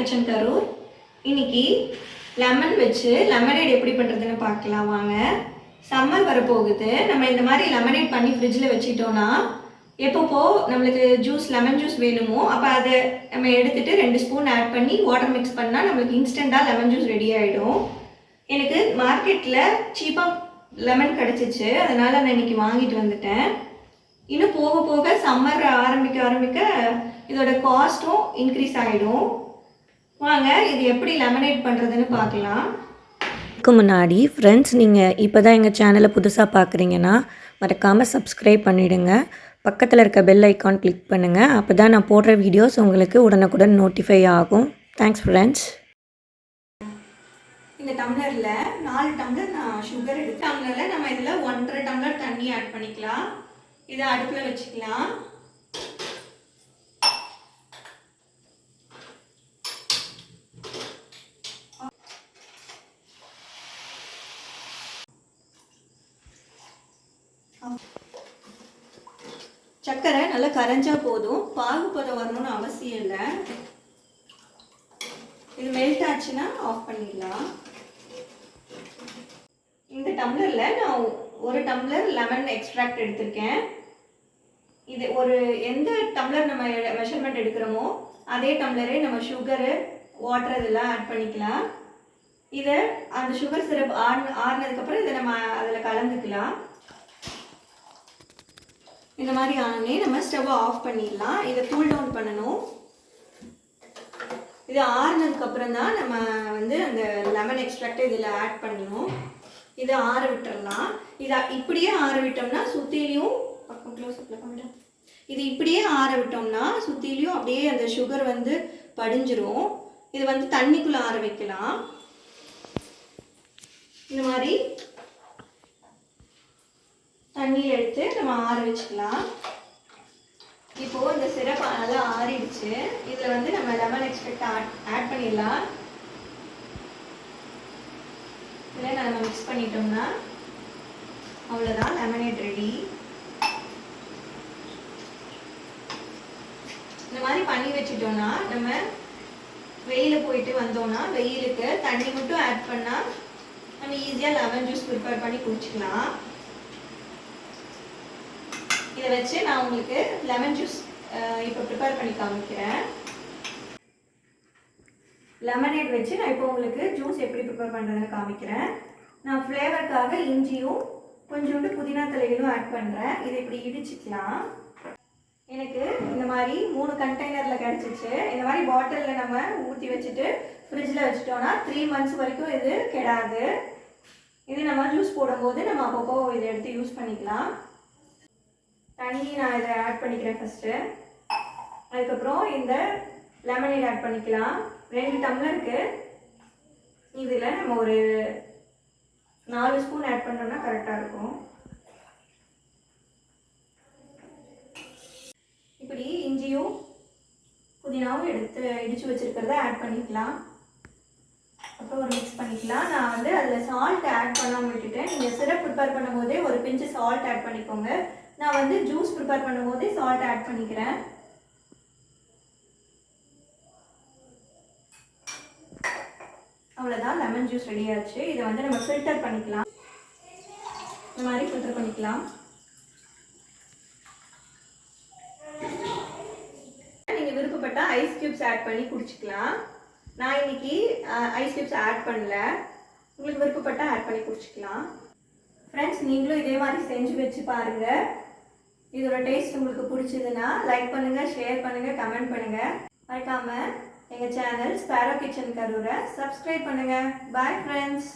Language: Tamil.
கிச்சன் கரூர். இன்னைக்கு லெமன் வச்சு லெமனேட் எப்படி பண்ணுறதுன்னு பார்க்கலாம் வாங்க. சம்மர் வரப்போகுது. நம்ம இந்த மாதிரி லெமனேட் பண்ணி ஃப்ரிட்ஜில் வச்சிட்டோன்னா எப்பப்போ நம்மளுக்கு ஜூஸ் லெமன் ஜூஸ் வேணுமோ அப்போ அதை நம்ம எடுத்துட்டு ரெண்டு ஸ்பூன் ஆட் பண்ணி வாட்டர் மிக்ஸ் பண்ணால் நம்மளுக்கு இன்ஸ்டண்ட்டாக லெமன் ஜூஸ் ரெடி ஆகிடும் எனக்கு மார்க்கெட்டில் சீப்பாக லெமன் கிடச்சிச்சு. அதனால் நான் இன்னைக்கு வாங்கிட்டு வந்துட்டேன். இன்னும் போக போக சம்மர் ஆரம்பிக்க ஆரம்பிக்க இதோட காஸ்ட்டும் இன்க்ரீஸ் ஆகிடும் வாங்க இது எப்படி லெமனேட் பண்ணுறதுன்னு பார்க்கலாம். இதுக்கு முன்னாடி ஃப்ரெண்ட்ஸ் நீங்கள் இப்போ தான் எங்கள் சேனலை புதுசாக பார்க்குறீங்கன்னா மறக்காமல் சப்ஸ்கிரைப் பண்ணிவிடுங்க பக்கத்தில் இருக்க பெல் ஐக்கான் கிளிக் பண்ணுங்கள் அப்போ தான் நான் போடுற வீடியோஸ் உங்களுக்கு உடனுக்குடன் நோட்டிஃபை ஆகும். தேங்க்ஸ் ஃப்ரெண்ட்ஸ் இந்த டம்ளரில் நாலு டம்ளர் நான் சுகர் எடுத்து டம்ளரில் நம்ம இதில் ஒன்றரை டம்ளர் தண்ணி ஆட் பண்ணிக்கலாம். இதை அடுப்பில் வச்சுக்கலாம். சர்க்கரை நல்லா கரைஞ்சா போதும். பாகுபதம் வரணும்னு அவசியம் இல்லை. இது மெல்ட் ஆச்சுன்னா ஆஃப் பண்ணிடலாம். இந்த டம்ளரில் நான் ஒரு டம்ளர் லெமன் எக்ஸ்ட்ராக்ட் எடுத்திருக்கேன். இது ஒரு எந்த டம்ளர் நம்ம மெஷர்மெண்ட் எடுக்கிறோமோ அதே டம்ளரே நம்ம சுகரு வாட்டர் இதெல்லாம் ஆட் பண்ணிக்கலாம். இதை அந்த சுகர் சிரப் ஆன் ஆறுனதுக்கப்புறம் இதை நம்ம அதில் கலந்துக்கலாம். இந்த மாதிரி ஆனே நம்ம ஸ்டவ்வை ஆஃப் பண்ணிடலாம். இதை கூல் டவுன் பண்ணணும். இது ஆறுனதுக்கப்புறம் தான் நம்ம வந்து அந்த லெமன் எக்ஸ்ட்ராக்டை இதில் ஆட் பண்ணணும். இதை ஆற விட்டுறலாம். இதை இப்படியே ஆற விட்டோம்னா சுற்றிலையும் பக்கம் க்ளோஸ் பண்ணிட்டோம் இது இப்படியே ஆற விட்டோம்னா சுற்றிலையும் அப்படியே அந்த சுகர் வந்து படிஞ்சிரும். இது வந்து தண்ணிக்குள்ளே ஆற வைக்கலாம். இந்த மாதிரி தண்ணியில் எடுத்து நம்ம ஆற வச்சுக்கலாம். இப்போ இந்த சிரப் நல்லா ஆறிடுச்சு. இதில் வந்து நம்ம லெமன் எக்ஸ்பெக்ட் ஆட் ஆட் பண்ணிடலாம். இதில் நம்ம மிக்ஸ் பண்ணிட்டோம்னா அவ்வளோதான் லெமனேட் ரெடி இந்த மாதிரி பண்ணி வச்சுட்டோம்னா நம்ம வெயில போயிட்டு வந்தோம்னா வெயிலுக்கு தண்ணி மட்டும் ஆட் பண்ணால் நம்ம ஈஸியாக லெமன் ஜூஸ் ப்ரிப்பேர் பண்ணி குடிச்சிக்கலாம். இதை வச்சு நான் உங்களுக்கு லெமன் ஜூஸ் இப்போ ப்ரிப்பேர் பண்ணி காமிக்கிறேன். லெமனேட் வச்சு நான் இப்போ உங்களுக்கு ஜூஸ் எப்படி ப்ரிப்பேர் பண்ணுறதுன்னு காமிக்கிறேன். நான் ஃப்ளேவருக்காக இஞ்சியும் கொஞ்சோண்டு புதினா தலைகளும் ஆட் பண்ணுறேன் இதை இப்படி இடிச்சுக்கலாம். எனக்கு இந்த மாதிரி மூணு கண்டெய்னரில் கிடச்சிச்சு. இந்த மாதிரி பாட்டிலில் நம்ம ஊற்றி வச்சுட்டு ஃப்ரிட்ஜில் வச்சுட்டோன்னா த்ரீ மந்த்ஸ் வரைக்கும் இது கெடாது. இது நம்ம ஜூஸ் போடும்போது நம்ம அப்பப்போ இதை எடுத்து யூஸ் பண்ணிக்கலாம். தண்ணி நான் இதை ஆட் பண்ணிக்கிறேன் ஃபஸ்ட்டு அதுக்கப்புறம் இந்த லெமனேட் ஆட் பண்ணிக்கலாம். ரெண்டு டம்ளருக்கு இதில் நம்ம ஒரு நாலு ஸ்பூன் ஆட் பண்ணோம்னா கரெக்டாக இருக்கும். இப்படி இஞ்சியும் புதினாவும் எடுத்து இடித்து வச்சுருக்கிறத ஆட் பண்ணிக்கலாம். அப்புறம் ஒரு மிக்ஸ் பண்ணிக்கலாம். நான் வந்து அதில் சால்ட் ஆட் பண்ணாமல் விட்டுட்டேன். நீங்கள் சிரப் ப்ரிப்பேர் பண்ணும்போதே ஒரு பிஞ்சு சால்ட் ஆட் பண்ணிக்கோங்க. நான் வந்து ஜூஸ் ப்ரிப்பேர் பண்ணும்போதே சால்ட் ஆட் பண்ணிக்கிறேன். அவ்வளோதான் லெமன் ஜூஸ் ரெடி ஆச்சு. இதை வந்து நம்ம ஃபில்டர் பண்ணிக்கலாம். இந்த மாதிரி ஃபில்டர் பண்ணிக்கலாம். நீங்கள் விருப்பப்பட்டால் ஐஸ் கியூப்ஸ் ஆட் பண்ணி குடிச்சிக்கலாம். நான் இன்னைக்கு ஐஸ் கியூப்ஸ் ஆட் பண்ணல. உங்களுக்கு விருப்பப்பட்டால் ஆட் பண்ணி குடிச்சிக்கலாம். ஃப்ரெண்ட்ஸ் நீங்களும் இதே மாதிரி செஞ்சு வச்சு பாருங்கள் இதோட டேஸ்ட் உங்களுக்கு பிடிச்சதுன்னா லைக் பண்ணுங்கள் ஷேர் பண்ணுங்கள் கமெண்ட் பண்ணுங்கள் மறக்காமல் எங்கள் சேனல் ஸ்பேரோ கிச்சன் கரூரை சப்ஸ்கிரைப் பண்ணுங்கள் பாய் ஃப்ரெண்ட்ஸ்